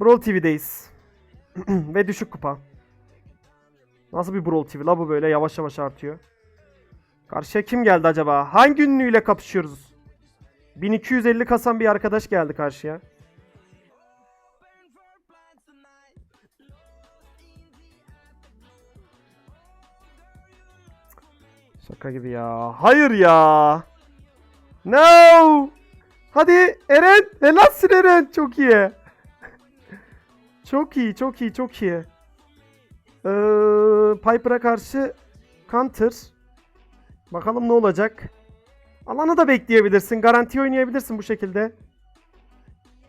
Brawl TV'deyiz. Ve düşük kupa. Nasıl bir Brawl TV la bu böyle yavaş yavaş artıyor. Karşıya kim geldi acaba? Hangi ünlüyle kapışıyoruz? 1250 kasan bir arkadaş geldi karşıya. Şaka gibi ya. Hayır ya. No. Hadi Eren. Helalsin Eren. Çok iyi. Çok iyi, çok iyi, çok iyi. Ee, Piper'a karşı counter. Bakalım ne olacak. Alanı da bekleyebilirsin. Garanti oynayabilirsin bu şekilde.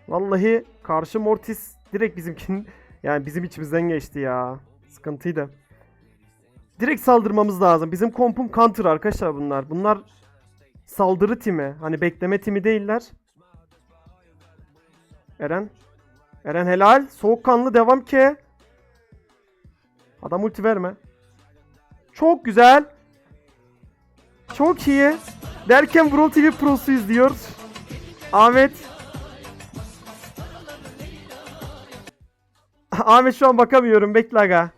Vallahi karşı Mortis direkt bizimkin yani bizim içimizden geçti ya. Sıkıntıydı. Direkt saldırmamız lazım. Bizim kompum counter arkadaşlar bunlar. Bunlar saldırı timi. Hani bekleme timi değiller. Eren. Eren helal. Soğukkanlı devam ki. Adam ulti verme. Çok güzel. Çok iyi. Derken Brawl TV Pro'su izliyor. Ahmet. Ahmet şu an bakamıyorum. Bekle aga.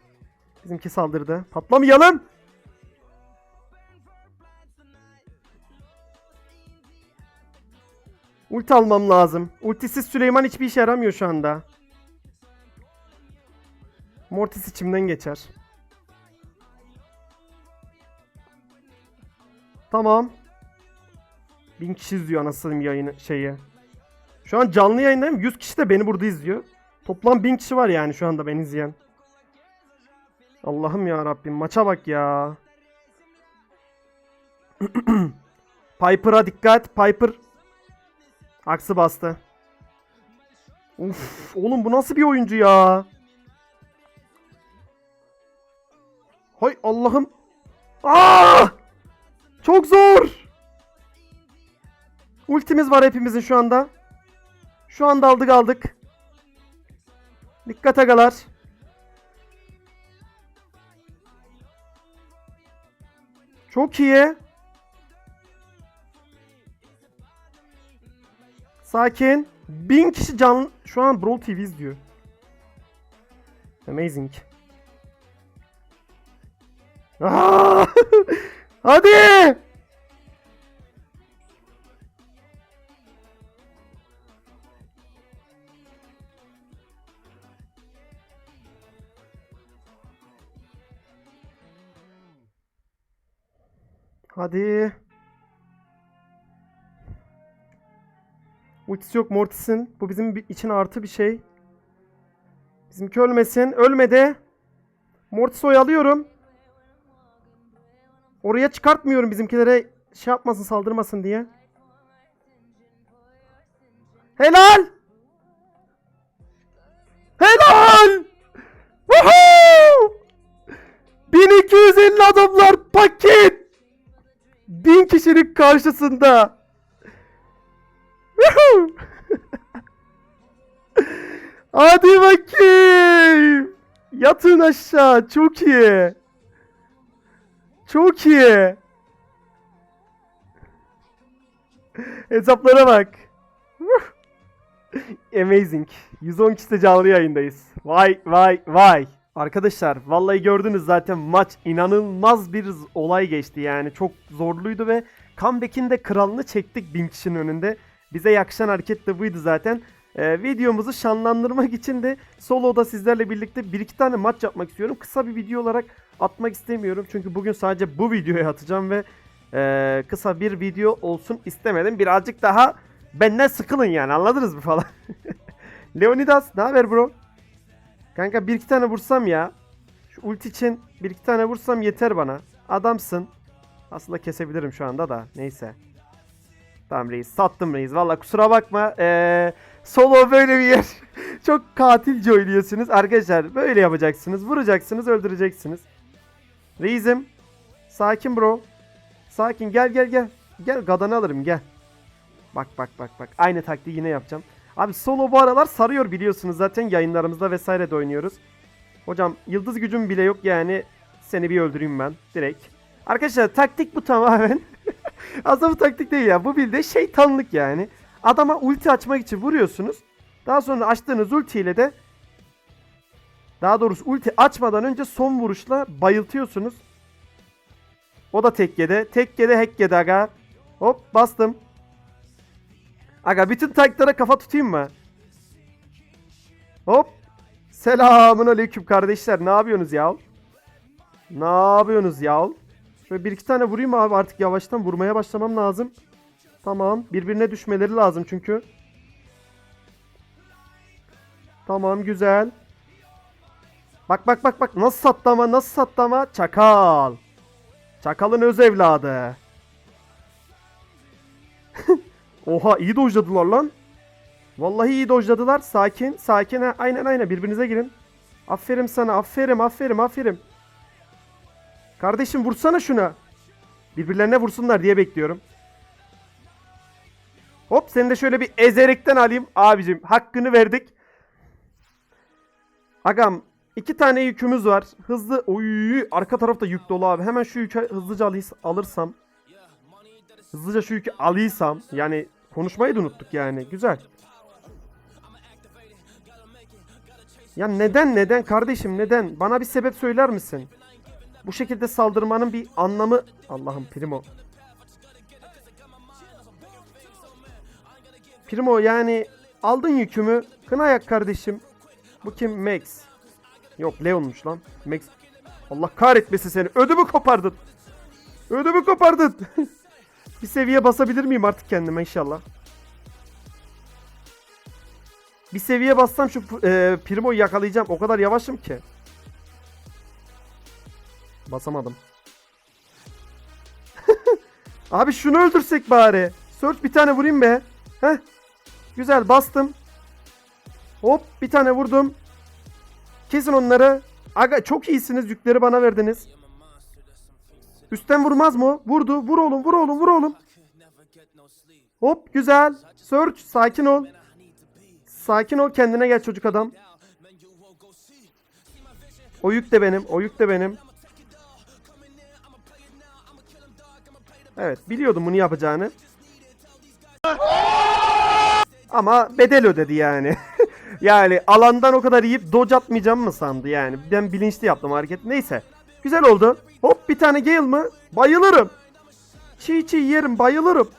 Bizimki saldırdı. Patlamayalım. Ulti almam lazım. Ultisiz Süleyman hiçbir işe yaramıyor şu anda. Mortis içimden geçer. Tamam. Bin kişi izliyor anasını yayını şeyi. Şu an canlı yayındayım. 100 kişi de beni burada izliyor. Toplam 1000 kişi var yani şu anda beni izleyen. Allah'ım ya Rabbim maça bak ya. Piper'a dikkat. Piper Aksı bastı. Uf, oğlum bu nasıl bir oyuncu ya? Hay Allah'ım. Aa! Çok zor. Ultimiz var hepimizin şu anda. Şu anda aldık aldık. Dikkat agalar. Çok iyi. Sakin. Bin kişi canlı... Şu an Brawl TV izliyor. Amazing. Aa! Hadi! Hadi. Ultisi yok Mortis'in. Bu bizim için artı bir şey. Bizimki ölmesin. Ölmedi. Mortis oyalıyorum. Oraya çıkartmıyorum bizimkilere şey yapmasın saldırmasın diye. Helal! Helal! Woohoo! 1250 adamlar paket! 1000 kişilik karşısında. Woohoo! Hadi bakayım. Yatın aşağı. Çok iyi. Çok iyi. Hesaplara bak. Amazing. 110 kişi de canlı yayındayız. Vay vay vay. Arkadaşlar vallahi gördünüz zaten maç inanılmaz bir olay geçti yani. Çok zorluydu ve comeback'in de kralını çektik bin kişinin önünde. Bize yakışan hareket de buydu zaten. Ee, videomuzu şanlandırmak için de soloda sizlerle birlikte bir iki tane maç yapmak istiyorum. Kısa bir video olarak atmak istemiyorum. Çünkü bugün sadece bu videoyu atacağım ve ee, kısa bir video olsun istemedim. Birazcık daha benden sıkılın yani anladınız mı falan. Leonidas ne haber bro? Kanka bir iki tane vursam ya. Şu ulti için bir iki tane vursam yeter bana. Adamsın. Aslında kesebilirim şu anda da. Neyse. Tamam reis. Sattım reis. Valla kusura bakma. Ee, solo böyle bir yer. Çok katilce oynuyorsunuz. Arkadaşlar böyle yapacaksınız. Vuracaksınız. Öldüreceksiniz. Reisim. Sakin bro. Sakin. Gel gel gel. Gel gadanı alırım gel. Bak bak bak bak. Aynı taktiği yine yapacağım. Abi solo bu aralar sarıyor biliyorsunuz zaten yayınlarımızda vesaire de oynuyoruz. Hocam yıldız gücüm bile yok yani seni bir öldüreyim ben direkt. Arkadaşlar taktik bu tamamen. Aslında bu taktik değil ya bu bildiğin şeytanlık yani. Adama ulti açmak için vuruyorsunuz. Daha sonra açtığınız ulti ile de daha doğrusu ulti açmadan önce son vuruşla bayıltıyorsunuz. O da tekkede. Tekkede hekkede aga. Hop bastım. Aga bütün tanklara kafa tutayım mı? Hop. Selamun aleyküm kardeşler. Ne yapıyorsunuz ya? Ne yapıyorsunuz ya? Şöyle bir iki tane vurayım abi artık yavaştan vurmaya başlamam lazım. Tamam. Birbirine düşmeleri lazım çünkü. Tamam güzel. Bak bak bak bak nasıl sattı ama nasıl sattı ama çakal. Çakalın öz evladı. Oha iyi dojladılar lan. Vallahi iyi dojladılar. Sakin sakin. Ha, aynen aynen birbirinize girin. Aferin sana aferin aferin aferin. Kardeşim vursana şuna. Birbirlerine vursunlar diye bekliyorum. Hop seni de şöyle bir ezerekten alayım. Abicim hakkını verdik. Agam iki tane yükümüz var. Hızlı oy arka tarafta yük dolu abi. Hemen şu yükü hızlıca alırsam. Hızlıca şu yükü alıysam. Yani konuşmayı da unuttuk yani. Güzel. Ya neden neden kardeşim neden? Bana bir sebep söyler misin? Bu şekilde saldırmanın bir anlamı... Allah'ım Primo. Primo yani aldın yükümü. Kına yak kardeşim. Bu kim? Max. Yok Leon'muş lan. Max. Allah kahretmesin seni. Ödümü kopardın. Ödümü kopardın. bir seviye basabilir miyim artık kendime inşallah. Bir seviye bassam şu e, Primo'yu yakalayacağım. O kadar yavaşım ki. Basamadım. Abi şunu öldürsek bari. Search bir tane vurayım be. Heh. Güzel bastım. Hop bir tane vurdum. Kesin onları. Aga çok iyisiniz. Yükleri bana verdiniz. Üstten vurmaz mı? Vurdu. Vur oğlum vur oğlum vur oğlum. Hop güzel. Search sakin ol. Sakin ol kendine gel çocuk adam. O yük de benim. O yük de benim. Evet biliyordum bunu yapacağını. Ama bedel ödedi yani. yani alandan o kadar yiyip dodge atmayacağım mı sandı yani. Ben bilinçli yaptım hareket. Neyse. Güzel oldu. Hop bir tane Gale mı? Bayılırım. Çiğ çiğ yerim bayılırım.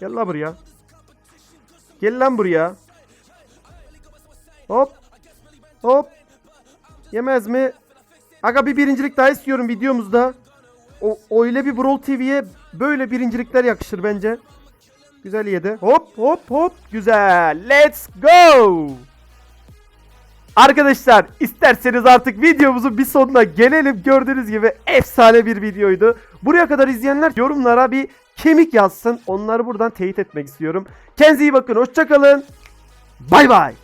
Gel lan buraya. Gel lan buraya. Hop. Hop. Yemez mi? Aga bir birincilik daha istiyorum videomuzda. O öyle bir Brawl TV'ye böyle birincilikler yakışır bence. Güzel yedi. Hop hop hop. Güzel. Let's go. Arkadaşlar isterseniz artık videomuzun bir sonuna gelelim. Gördüğünüz gibi efsane bir videoydu. Buraya kadar izleyenler yorumlara bir kemik yazsın. Onları buradan teyit etmek istiyorum. Kendinize iyi bakın. Hoşçakalın. Bay bay.